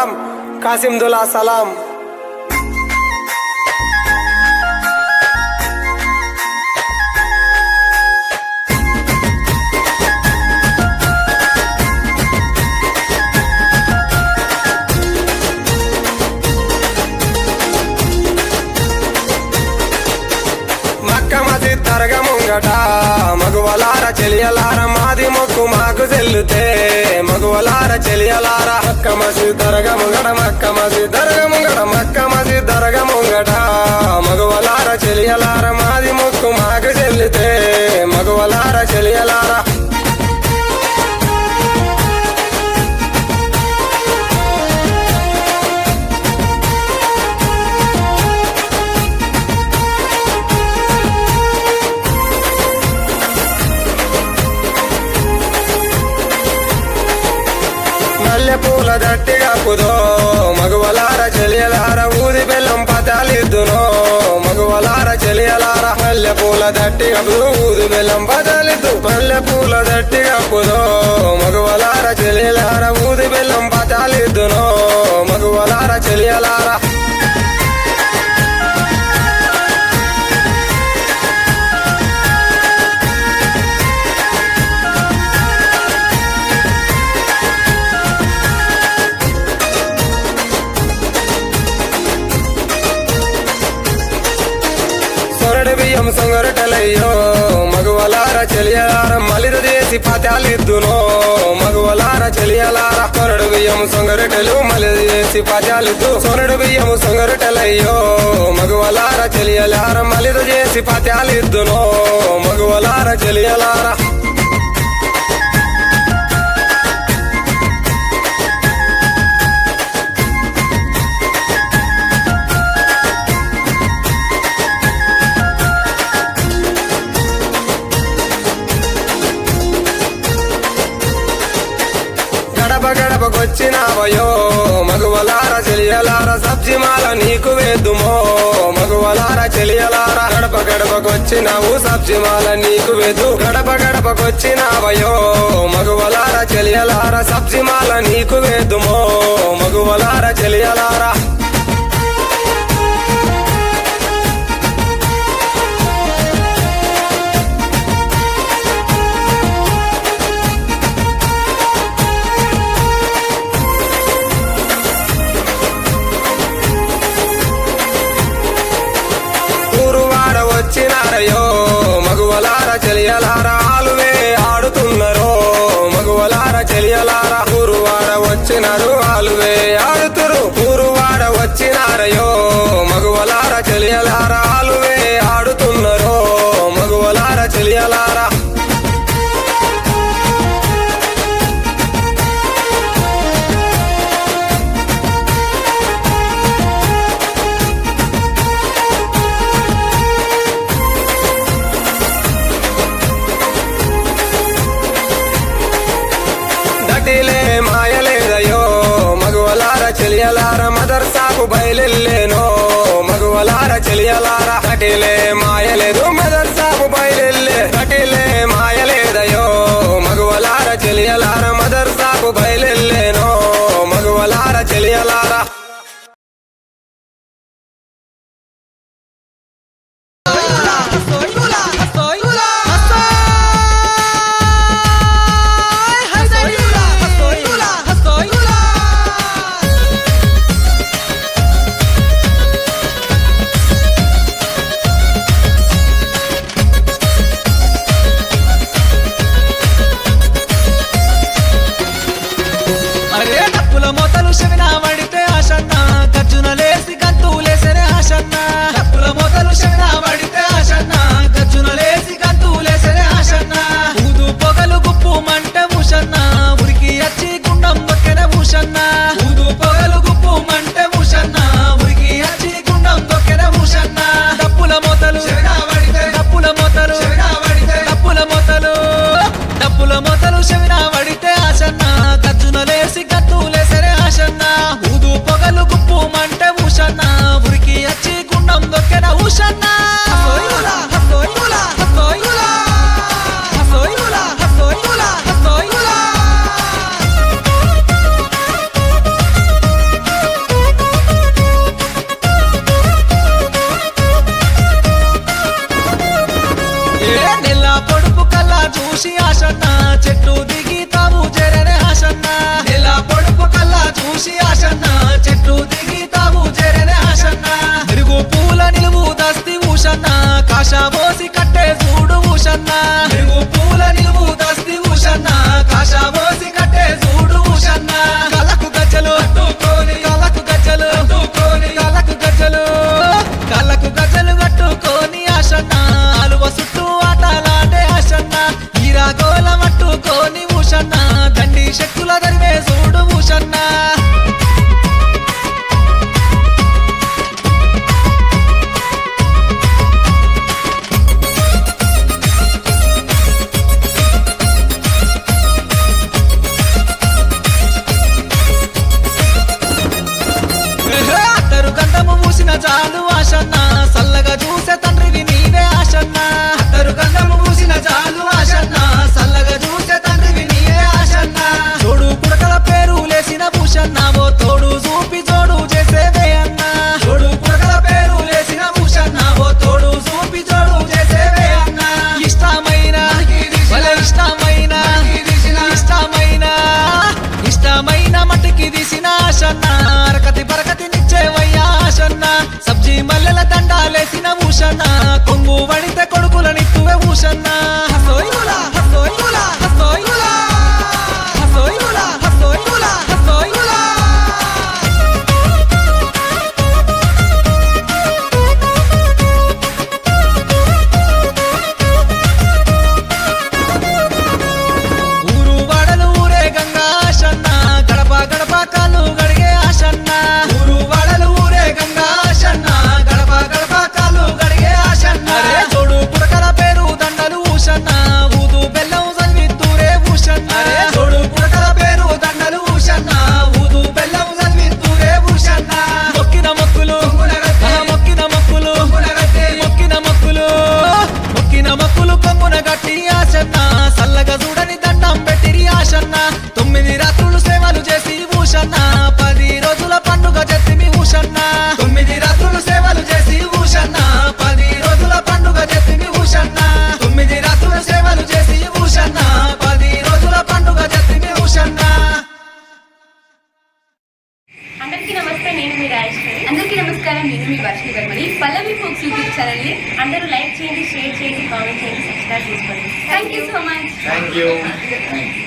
సలాం. కాసిందులా సలాం. మక్క మసి తరగ ముంగట మగువలార చెలియలార మాది మొక్కు మాకు చెల్లుతే మగువలార చెలియలార. అక్క మసి తరగ ముంగట మక్క మసి తరగ ముంగట మక్క మల్లె పూల దట్టిగా కుదో మగువలార చెలియలార ఊది బెల్లం పదాలిద్దునో. మగవలార చెలియలార మల్లె పూల దట్టిగా కుదో ఊది బెల్లం పదాలిద్దు మల్లె పూల దట్టిగా కుదో మగవలార చెలియలార ఊది బెల్లం పదాలిద్దునో. మగవలార చెలియలారా సొంగరటలయ్యో మగువలార చెలియలార మలిరు చేసి పతాలిద్దునో మగువలార చెలియలార సొరడు బియ్యం సొంగరటలు మలిరు చేసి పతాలిద్దు సొరడు బియ్యం సొంగరటలయ్యో మగువలార చెలియలార మలిరు చేసి పతాలిద్దునో మగువలార చెలియలార గడప గడపకొచ్చినావయో మగువలార చెలియలార సబ్జి మాల నీకు వేద్దుమో? మగువలార చెలియలార గడప గడపకొచ్చినావు సబ్జి మాల నీకు వేదు గడప గడపకొచ్చినావయో మగువలార చెలియలార సబ్జి మాల నీకు వేద్దుమో? బయలెల్లేనో మగువలార చెలియలారా హటిలే చూసి ఆశన్న చెట్టు దిగి తావు జరనే ఆశన్న. ఇలా పొడుపు కల్లా చూసి ఆశన్న చెట్టు దిగి తావు జరనే ఆశన్న. తిరుగు పూల నిలువు దస్తి ఊషన్న కాషా పోసి కట్టే చూడు ఊషన్న. తిరుగు పూల శక్తులదే బయటికి తీసిన ఆశన్న అరకతి బరకతి నిచ్చేవయ్యా ఆశన్న సబ్జీ మల్లెల దండాలేసిన భూషణ కొంగు వణిత కొడుకుల నిత్తువే ఊషన్నా. చేసుకోవాలండి అందరూ లైక్ చేయండి షేర్ చేయండి కామెంట్ చేయండి సబ్స్క్రైబ్ చేసుకోండి. Thank so much thank